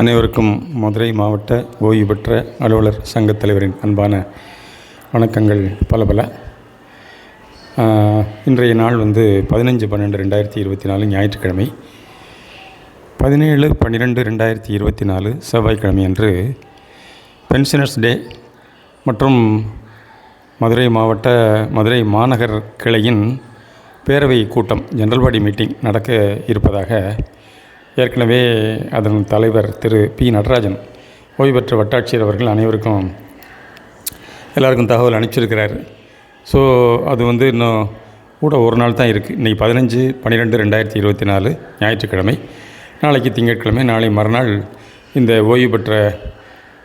அனைவருக்கும் மதுரை மாவட்ட ஓய்வு பெற்ற அலுவலர் சங்கத் தலைவரின் அன்பான வணக்கங்கள் பல பல. இன்றைய நாள் வந்து பதினஞ்சு பன்னெண்டு ரெண்டாயிரத்தி இருபத்தி நாலு ஞாயிற்றுக்கிழமை. பதினேழு பன்னிரெண்டு ரெண்டாயிரத்தி இருபத்தி நாலு செவ்வாய்க்கிழமை அன்று பென்ஷனர்ஸ் டே மற்றும் மதுரை மாவட்ட மதுரை மாநகர் கிளையின் பேரவை கூட்டம் ஜெனரல் பாடி மீட்டிங் நடக்க இருப்பதாக ஏற்கனவே அதன் தலைவர் திரு பி. நடராஜன் ஓய்வு பெற்ற வட்டாட்சியர் அவர்கள் அனைவருக்கும் எல்லாருக்கும் தகவல் அனுப்பிச்சிருக்கிறார். ஸோ அது வந்து இன்னும் கூட ஒரு நாள் தான் இருக்குது இன்றைக்கி பதினஞ்சு பன்னிரெண்டு ரெண்டாயிரத்தி இருபத்தி நாலு ஞாயிற்றுக்கிழமை. நாளைக்கு திங்கட்கிழமை நாளை மறுநாள் இந்த ஓய்வு பெற்ற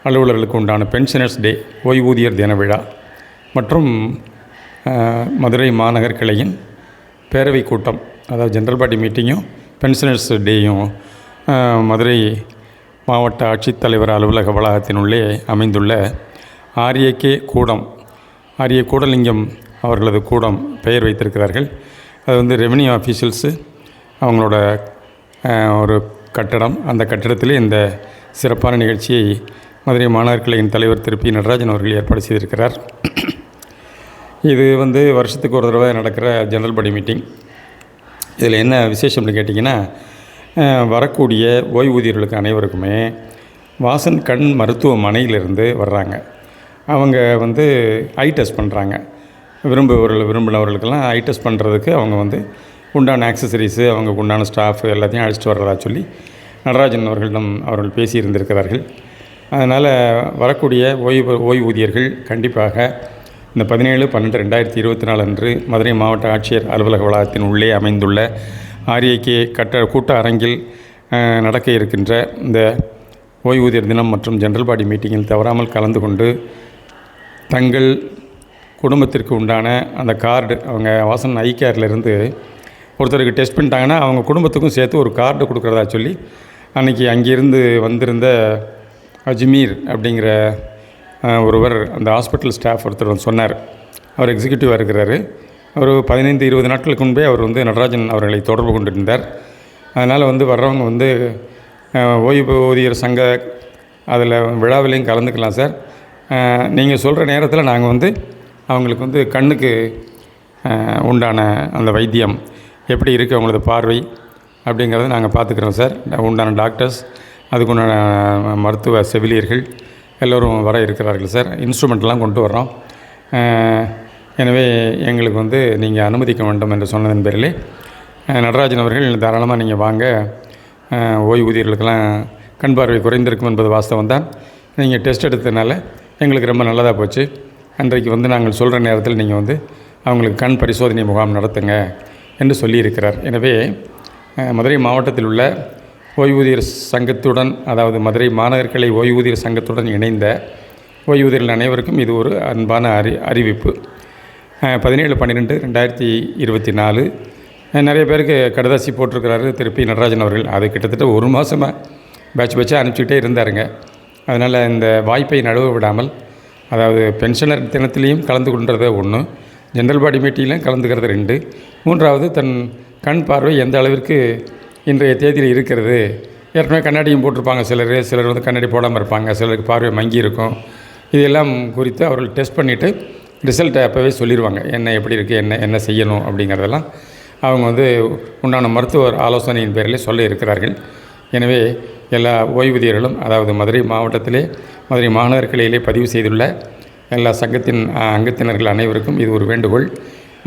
அலுவலர்களுக்கு உண்டான பென்ஷனர்ஸ் டே ஓய்வூதியர் தின விழா மற்றும் மதுரை மாநகர் கிளையின் பேரவை கூட்டம் அதாவது ஜென்ரல் பாடி மீட்டிங்கும் பென்ஷனர்ஸ் டேயும் மதுரை மாவட்ட ஆட்சித்தலைவர் அலுவலக வளாகத்தினுள்ளே அமைந்துள்ள ஆரியக்கே கூடம் ஆரிய கூடலிங்கம் அவர்களது கூடம் பெயர் வைத்திருக்கிறார்கள். அது வந்து ரெவன்யூ ஆஃபீஷியல்ஸு. அவங்களோட ஒரு கட்டடம். அந்த கட்டிடத்திலே இந்த சிறப்பான நிகழ்ச்சியை மதுரை மாணவர் கிளையின் தலைவர் திரு பி. நடராஜன் அவர்கள் ஏற்பாடு செய்திருக்கிறார். இது வந்து வருஷத்துக்கு ஒரு தடவை நடக்கிற ஜெனரல் பாடி மீட்டிங். இதில் என்ன விசேஷம்னு கேட்டிங்கன்னா வரக்கூடிய ஓய்வூதியர்களுக்கு அனைவருக்குமே வாசன் கண் மருத்துவமனையிலிருந்து வர்றாங்க. அவங்க வந்து ஐ டெஸ்ட் பண்ணுறாங்க விரும்புபவர்கள் விரும்பினவர்களுக்கெல்லாம் ஐ டெஸ்ட் பண்ணுறதுக்கு அவங்க வந்து உண்டான ஆக்சசரிஸு அவங்க உண்டான ஸ்டாஃப் எல்லாத்தையும் அழைச்சிட்டு வர்றதா சொல்லி நடராஜன் அவர்களிடம் அவர்கள் பேசியிருந்திருக்கிறார்கள். அதனால் வரக்கூடிய ஓய்வு ஓய்வூதியர்கள் கண்டிப்பாக இந்த பதினேழு பன்னெண்டு ரெண்டாயிரத்தி இருபத்தி நாலு அன்று மதுரை மாவட்ட ஆட்சியர் அலுவலக வளாகத்தின் உள்ளே அமைந்துள்ள ஆரியக்கே கட்ட கூட்ட அரங்கில் நடக்க இருக்கின்ற இந்த ஓய்வூதியர் தினம் மற்றும் ஜென்ரல் பாடி மீட்டிங்கில் தவறாமல் கலந்து கொண்டு தங்கள் குடும்பத்திற்கு உண்டான அந்த கார்டு அவங்க வாசன் ஐ கேர்லேருந்து ஒருத்தருக்கு டெஸ்ட் பண்ணிட்டாங்கன்னா அவங்க குடும்பத்துக்கும் சேர்த்து ஒரு கார்டு கொடுக்குறதா சொல்லி அன்றைக்கி அங்கேருந்து வந்திருந்த அஜ்மீர் அப்படிங்கிற ஒருவர் அந்த ஹாஸ்பிட்டல் ஸ்டாஃப் ஒருத்தர் வந்து சொன்னார். அவர் எக்ஸிக்யூட்டிவாக இருக்கிறாரு. அவர் பதினைந்து இருபது நாட்களுக்கு முன்பே அவர் வந்து நடராஜன் அவர்களை தொடர்பு கொண்டிருந்தார். அதனால் வந்து வர்றவங்க வந்து ஓய்வு ஓதியர் சங்க அதில் விழாவிலையும் கலந்துக்கலாம் சார். நீங்கள் சொல்கிற நேரத்தில் நாங்கள் வந்து அவங்களுக்கு வந்து கண்ணுக்கு உண்டான அந்த வைத்தியம் எப்படி இருக்குது அவங்களது பார்வை அப்படிங்கிறத நாங்கள் பார்த்துக்குறோம் சார். உண்டான டாக்டர்ஸ் அதுக்குண்டான மருத்துவ செவிலியர்கள் எல்லோரும் வர இருக்கிறார்கள் சார். இன்ஸ்ட்ருமெண்ட்லாம் கொண்டு வர்றோம். எனவே எங்களுக்கு வந்து நீங்கள் அனுமதிக்க வேண்டும் என்று சொன்னதன் பேரிலே நடராஜன் அவர்கள் தாராளமாக நீங்கள் வாங்க. ஓய்வூதியர்களுக்கெல்லாம் கண் பார்வை குறைந்திருக்கும் என்பது வாஸ்தவம் தான். நீங்கள் டெஸ்ட் எடுத்ததுனால எங்களுக்கு ரொம்ப நல்லதாக போச்சு. அன்றைக்கு வந்து நாங்கள் சொல்கிற நேரத்தில் நீங்கள் வந்து அவங்களுக்கு கண் பரிசோதனை முகாம் நடத்துங்க என்று சொல்லியிருக்கிறார். எனவே மதுரை மாவட்டத்தில் உள்ள ஓய்வூதியர் சங்கத்துடன் அதாவது மதுரை மாநகர்களை ஓய்வூதியர் சங்கத்துடன் இணைந்த ஓய்வூதியர்கள் அனைவருக்கும் இது ஒரு அன்பான அறி அறிவிப்பு. பதினேழு பன்னிரெண்டு ரெண்டாயிரத்தி இருபத்தி நாலு. நிறைய பேருக்கு கடுதாசி போட்டிருக்கிறாரு திருப்பி நடராஜன் அவர்கள். அது கிட்டத்தட்ட ஒரு மாதமாக பேட்ச் பேட்சாக அனுப்பிச்சிக்கிட்டே இருந்தாருங்க. அதனால் இந்த வாய்ப்பை நழுவ விடாமல் அதாவது பென்ஷனர் தினத்திலையும் கலந்து கொண்டது ஒன்று ஜென்ரல் பாடி மீட்டிங்லையும் கலந்துக்கிறது ரெண்டு. மூன்றாவது தன் கண் பார்வை எந்த அளவிற்கு இன்றைய தேதியில் இருக்கிறது. ஏற்கனவே கண்ணாடியும் போட்டிருப்பாங்க சிலர். சிலர் வந்து கண்ணாடி போடாமல் இருப்பாங்க. சிலருக்கு பார்வை மங்கி இருக்கும். இதெல்லாம் குறித்து அவர்கள் டெஸ்ட் பண்ணிவிட்டு ரிசல்ட்டை அப்போவே சொல்லிடுவாங்க என்ன எப்படி இருக்குது என்ன என்ன செய்யணும்? அப்படிங்கிறதெல்லாம் அவங்க வந்து உண்டான மருத்துவர் ஆலோசனையின் பேரில் சொல்ல இருக்கிறார்கள். எனவே எல்லா ஓய்வூதியர்களும் அதாவது மதுரை மாவட்டத்திலே மதுரை மாநகர் கிளையிலே பதிவு செய்துள்ள எல்லா சங்கத்தின் அங்கத்தினர்கள் அனைவருக்கும் இது ஒரு வேண்டுகோள்.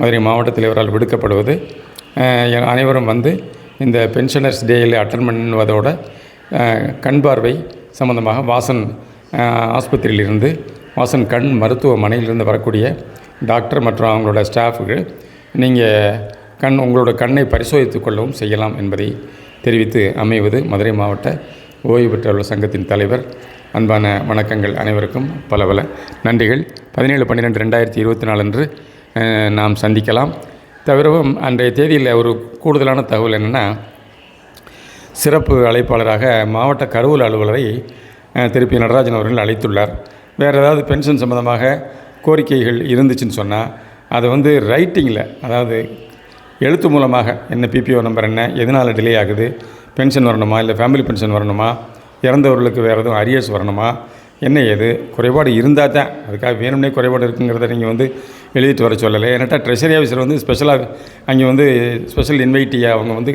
மதுரை மாவட்டத்தில் இவரால் விடுக்கப்படுவது. அனைவரும் வந்து இந்த பென்ஷனர்ஸ் டேயில் அட்டன் பண்ணுவதோட கண் பார்வை சம்பந்தமாக வாசன் ஆஸ்பத்திரியிலிருந்து வாசன் கண் மருத்துவமனையிலிருந்து வரக்கூடிய டாக்டர் மற்றும் அவங்களோட ஸ்டாஃபுக்கு நீங்கள் கண் உங்களோட கண்ணை பரிசோதித்துக் கொள்ளவும் செய்யலாம் என்பதை தெரிவித்து அமைவது மதுரை மாவட்ட ஓய்வு பெற்றவர்கள் சங்கத்தின் தலைவர். அன்பான வணக்கங்கள் அனைவருக்கும் பல பல நன்றிகள். பதினேழு பன்னிரெண்டு ரெண்டாயிரத்தி இருபத்தி நாலு அன்று நாம் சந்திக்கலாம். தவிரவும் அன்றைய தேதியில் ஒரு கூடுதலான தகவல் என்னென்னா சிறப்பு அழைப்பாளராக மாவட்ட கருவூல அலுவலரை திருப்பி நடராஜன் அவர்கள் அழைத்துள்ளார். வேறு ஏதாவது பென்ஷன் சம்மந்தமாக கோரிக்கைகள் இருந்துச்சுன்னு சொன்னால் அதை வந்து ரைட்டிங்கில் அதாவது எழுத்து மூலமாக என்ன பிபிஓ நம்பர் என்ன எதனால் டிலே ஆகுது பென்ஷன் வரணுமா இல்லை ஃபேமிலி பென்ஷன் வரணுமா இறந்தவர்களுக்கு வேறு எதுவும் அரியர்ஸ் வரணுமா என்ன ஏது குறைபாடு இருந்தால் தான். அதுக்காக வேணும்னே குறைபாடு இருக்குங்கிறத நீங்கள் வந்து எழுதிட்டு வர சொல்லலை. ஏன்னாட்டா ட்ரெஷரி ஆஃபீஸர் வந்து ஸ்பெஷலாக அங்கே வந்து ஸ்பெஷல் இன்வைட்டியாக அவங்க வந்து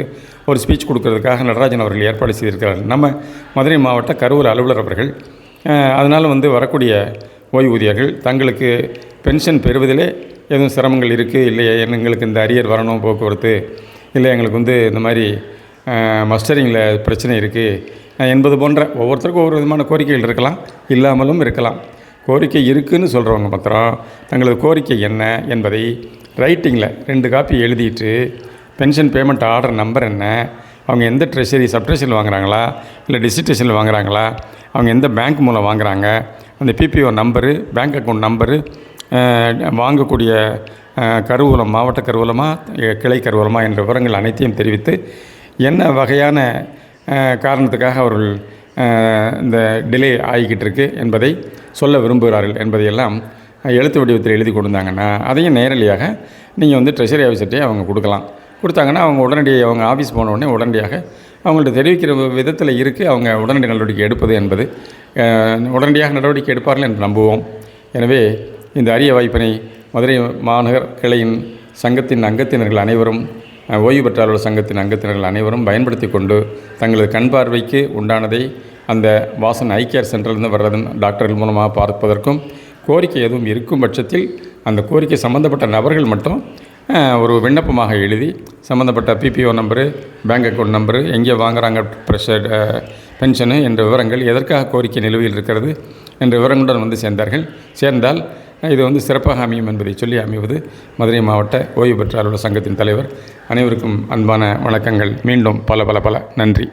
ஒரு ஸ்பீச் கொடுக்கறதுக்காக நடராஜன் அவர்கள் ஏற்பாடு செய்திருக்கிறார்கள் நம்ம மதுரை மாவட்ட கரூர் அலுவலர் அவர்கள் அதனால் வந்து வரக்கூடிய ஓய்வூதியர்கள் தங்களுக்கு பென்ஷன் பெறுவதிலே எதுவும் சிரமங்கள் இருக்குது இல்லையே? எங்களுக்கு இந்த அரியர் வரணும் போக்குவரத்து இல்லை எங்களுக்கு வந்து இந்த மாதிரி மஸ்டரிங்கில் பிரச்சனை இருக்குது என்பது போன்ற ஒவ்வொருத்தருக்கும் ஒவ்வொரு விதமான கோரிக்கைகள் இருக்கலாம் இல்லாமலும் இருக்கலாம். கோரிக்கை இருக்குதுன்னு சொல்கிறவங்க மாத்திரம் தங்களது கோரிக்கை என்ன என்பதை ரைட்டிங்கில் ரெண்டு காப்பி எழுதிட்டு பென்ஷன் பேமெண்ட் ஆர்டர் நம்பர் என்ன அவங்க எந்த ட்ரெஷரி சப் வாங்குகிறாங்களா வாங்குறாங்களா இல்லை டிஸ்ட்ரிக்டேஷனில் வாங்குறாங்களா அவங்க எந்த பேங்க் மூலம் வாங்குறாங்க அந்த PPO number bank account number வாங்கக்கூடிய கருவூலம் மாவட்ட கருவூலமாக கிளை கருவூலமாக என்ற விவரங்கள் அனைத்தையும் தெரிவித்து என்ன வகையான காரணத்துக்காக அவர்கள் இந்த டிலே ஆகிக்கிட்டு இருக்கு என்பதை சொல்ல விரும்புகிறார்கள் என்பதையெல்லாம் எழுத்து வடிவத்தில் எழுதி கொடுத்தாங்கன்னா அதையும் நேரடியாக நீங்கள் வந்து ட்ரெஷரி ஆஃபீஸர்கிட்டே அவங்க கொடுக்கலாம். கொடுத்தாங்கன்னா அவங்க உடனடியாக அவங்க ஆஃபீஸ் போன உடனே உடனடியாக அவங்கள்ட்ட தெரிவிக்கிற விதத்தில் இருக்குது அவங்க உடனடி நடவடிக்கை எடுப்பது என்பது உடனடியாக நடவடிக்கை எடுப்பார்கள் என்று நம்புவோம். எனவே இந்த அரிய வாய்ப்பினை மதுரை மாநகர் கிளையின் சங்கத்தின் அங்கத்தினர்கள் அனைவரும் ஓய்வு பெற்றாளர் சங்கத்தின் அங்கத்தினர்கள் அனைவரும் பயன்படுத்தி கொண்டு தங்களது கண் பார்வைக்கு உண்டானதை அந்த வாசன் ஐ கேர் சென்டர்லேருந்து வர்றதன் டாக்டர்கள் மூலமாக பார்ப்பதற்கும் கோரிக்கை எதுவும் இருக்கும் பட்சத்தில் அந்த கோரிக்கை சம்மந்தப்பட்ட நபர்கள் மட்டும் ஒரு விண்ணப்பமாக எழுதி சம்மந்தப்பட்ட PPO number bank account number எங்கே வாங்குகிறாங்க ப்ரெஷர் பென்ஷனு என்ற விவரங்கள் எதற்காக கோரிக்கை நிலுவையில் இருக்கிறது என்ற விவரங்களுடன் வந்து சேர்ந்தார்கள். சேர்ந்தால் இது வந்து சிறப்பாக அமையும் என்பதை சொல்லி அமைவது மதுரை மாவட்ட ஓய்வு பெற்ற அலுவலர் சங்கத்தின் தலைவர். அனைவருக்கும் அன்பான வணக்கங்கள். மீண்டும் பல பல பல நன்றி.